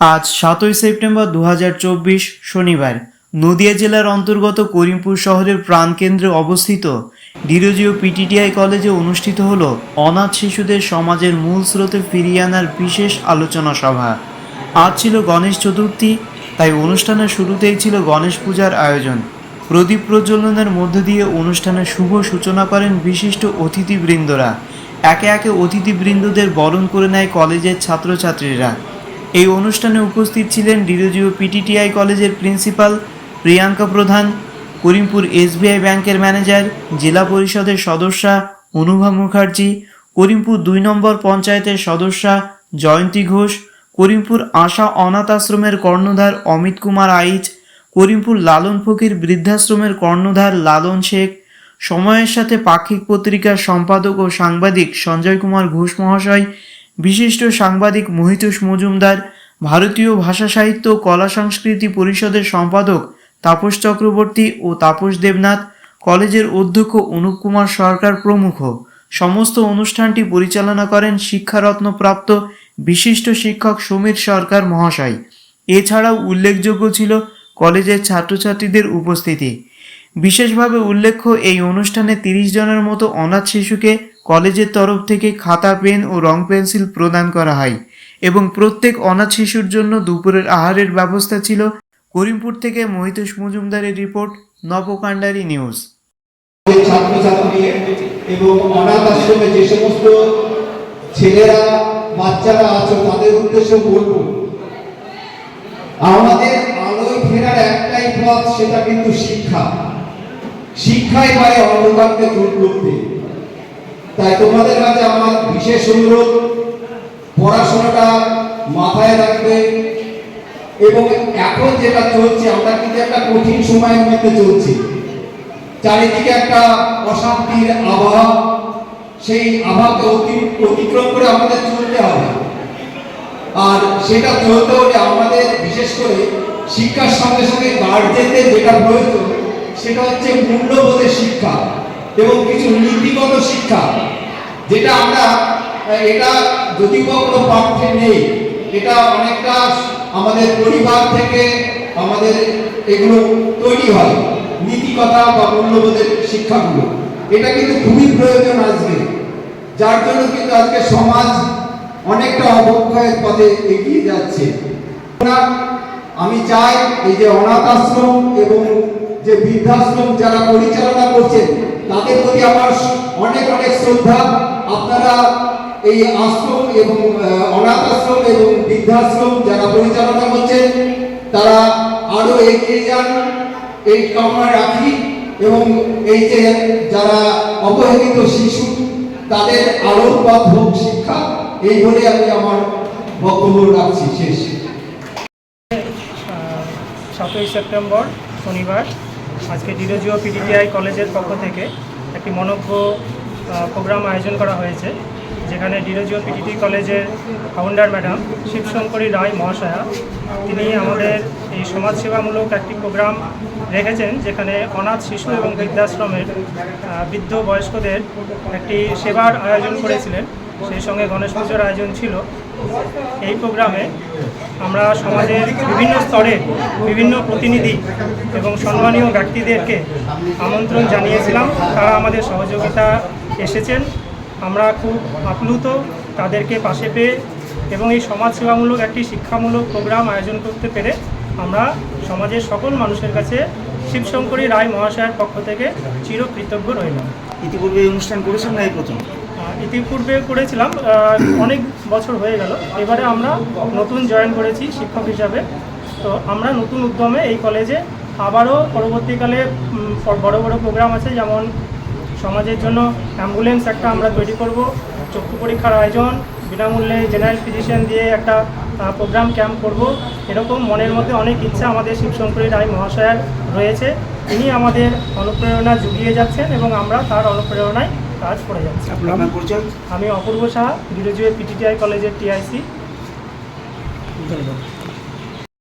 আজ সাতই সেপ্টেম্বর দু হাজার চব্বিশ শনিবার, নদিয়া জেলার অন্তর্গত করিমপুর শহরের প্রাণকেন্দ্রে অবস্থিত ডিরোজিও পিটিটিআই কলেজে অনুষ্ঠিত হল অনাথ শিশুদের সমাজের মূল স্রোতে ফিরিয়ে আনার বিশেষ আলোচনা সভা। আজ ছিল গণেশ চতুর্থী, তাই অনুষ্ঠানের শুরুতেই ছিল গণেশ পূজার আয়োজন। প্রদীপ প্রজ্বলনের মধ্য দিয়ে অনুষ্ঠানের শুভ সূচনা করেন বিশিষ্ট অতিথিবৃন্দরা। একে একে অতিথিবৃন্দদের বরণ করে নেয় কলেজের ছাত্রছাত্রীরা। এই অনুষ্ঠানে উপস্থিত ছিলেন ডিরোজিও পিটিটিআই কলেজের প্রিন্সিপাল প্রিয়াঙ্কা প্রধান, করিমপুর এসবিআই ব্যাংকের ম্যানেজার, জেলা পরিষদের সদস্যা অনুভা মুখার্জি, করিমপুর দুই নম্বর পঞ্চায়েতের সদস্যা জয়ন্তী ঘোষ, করিমপুর আশা অনাথ আশ্রমের কর্ণধার অমিত কুমার আইচ, করিমপুর লালন ফকির বৃদ্ধাশ্রমের কর্ণধার লালন শেখ, সময়ের সাথে পাক্ষিক পত্রিকার সম্পাদক ও সাংবাদিক সঞ্জয় কুমার ঘোষ মহাশয় বিশিষ্ট সাংবাদিক মহিতোষ মজুমদার, ভারতীয় ভাষা সাহিত্য কলা সংস্কৃতি পরিষদের সম্পাদক তাপস চক্রবর্তী ও তাপস দেবনাথ, কলেজের অধ্যক্ষ অনুপ কুমার সরকার প্রমুখ। সমস্ত অনুষ্ঠানটি পরিচালনা করেন শিক্ষারত্নপ্রাপ্ত বিশিষ্ট শিক্ষক সমীর সরকার মহাশয়। এছাড়াও উল্লেখযোগ্য ছিল কলেজের ছাত্রছাত্রীদের উপস্থিতি। বিশেষভাবে উল্লেখ্য, এই অনুষ্ঠানে তিরিশ জনের মতো অনাথ শিশুকে কলেজের তরফ থেকে খাতা, পেন ও রং পেন্সিল প্রদান করা হয় এবং প্রত্যেক অনাথ শিশুর জন্য দুপুরের আহারের ব্যবস্থা ছিল। করিমপুর থেকে মহিতোষ মজুমদারের রিপোর্ট নবকাণ্ডারি নিউজ। ছাত্রছাত্রী এবং অনাথ আশ্রমে যে সমস্ত ছেলেরা, বাচ্চারা আছে, তাদের উদ্দেশ্যে আমাদের আলোয় ফেরার একটাই পথ সেটা কিন্তু শিক্ষা। শিক্ষাই পারে অন্ধকারকে দূর করতে। তাই তোমাদের কাছে আমার বিশেষ অনুরোধ, পড়াশোনাটা মাথায় রাখবে এবং এখন যেটা চলছে, আমরা কিন্তু একটা কঠিন সময়ের মধ্যে চলছি। চারিদিকে একটা অশান্তির আবহাওয়া, সেই আবহাওয়াকে অতি- অতিক্রম করে আমাদের চলতে হবে। আর সেটা চলতে হলে আমাদের, বিশেষ করে শিক্ষার সঙ্গে সঙ্গে গার্জেনদের যেটা প্রয়োজন সেটা হচ্ছে মূল্যবোধের শিক্ষা এবং কিছু নীতিগত শিক্ষা, যেটা আমরা, এটা যদিও বা কোনো পাঠ্যে নেই, এটা অনেকটা আমাদের পরিবার থেকে আমাদের এগুলো তৈরি হয়, নীতিকথা বা মূল্যবোধের শিক্ষাগুলো। এটা কিন্তু খুবই প্রয়োজন আজকে, যার জন্য কিন্তু আজকে সমাজ অনেকটা অবক্ষয়ের পথে এগিয়ে যাচ্ছে। আমি চাই এই যে অনাথ আশ্রম এবং যে বৃদ্ধাশ্রম যারা পরিচালনা করছেন, তাদের প্রতি আমার অনেক অনেক শ্রদ্ধা। আপনারা এই আশ্রম এবং অনাথ আশ্রম এবং বৃদ্ধাশ্রম যারা পরিচালনা করছেন, তারা আরও এগিয়ে যান। এই কামনা রাখি এবং এই যে যারা অবহেলিত শিশু, তাদের আলোর পথ হোক শিক্ষা, এই বলে আমি আমার বক্তব্য রাখছি। শেষ। সাতই সেপ্টেম্বর শনিবার। আজকে ডিরোজিও পিডিটিআই কলেজের পক্ষ থেকে একটি মনজ্ঞ প্রোগ্রাম আয়োজন করা হয়েছে, যেখানে ডিরোজিও পিডিটি কলেজের ফাউন্ডার ম্যাডাম শিবশঙ্করী রায় মহাশয়া, তিনি আমাদের এই সমাজসেবামূলক একটি প্রোগ্রাম রেখেছেন, যেখানে অনাথ শিশু এবং বৃদ্ধাশ্রমের বৃদ্ধ বয়স্কদের একটি সেবার আয়োজন করেছিলেন। সেই সঙ্গে গণেশ পুজোর আয়োজন ছিল। এই প্রোগ্রামে আমরা সমাজের বিভিন্ন স্তরে বিভিন্ন প্রতিনিধি এবং সম্মানীয় ব্যক্তিদেরকে আমন্ত্রণ জানিয়েছিলাম। তারা আমাদের সহযোগিতা এসেছেন। আমরা খুব আপ্লুত তাদেরকে পাশে পেয়ে এবং এই সমাজসেবামূলক একটি শিক্ষামূলক প্রোগ্রাম আয়োজন করতে পেরে আমরা সমাজের সকল মানুষের কাছে শিবশঙ্করী রায় মহাশয়ের পক্ষ থেকে চিরকৃতজ্ঞ রইলাম। ইতিপূর্বে এই অনুষ্ঠান করেছেন না এই প্রথম? ইতিপূর্বে করেছিলাম অনেক বছর হয়ে গেল। এবারে আমরা নতুন জয়েন করেছি শিক্ষক হিসাবে। তো আমরা নতুন উদ্যমে এই কলেজে আবারও পরবর্তীকালে বড় বড় প্রোগ্রাম আছে, যেমন সমাজের জন্য অ্যাম্বুলেন্স একটা আমরা তৈরি করব, চক্ষু পরীক্ষার আয়োজন, বিনামূল্যে জেনারেল ফিজিশিয়ান দিয়ে একটা প্রোগ্রাম ক্যাম্প করব। এরকম মনের মধ্যে অনেক ইচ্ছা আমাদের শিবশঙ্করী রায় মহাশয়ার রয়েছে। তিনি আমাদের অনুপ্রেরণা জুগিয়ে যাচ্ছেন এবং আমরা তার অনুপ্রেরণায় কাজ করে যাচ্ছে। আপনার বলছেন আমি অপূর্ব সাহা ডিরোজিও পিটিটিআই কলেজের টিআইসি ধন্যবাদ।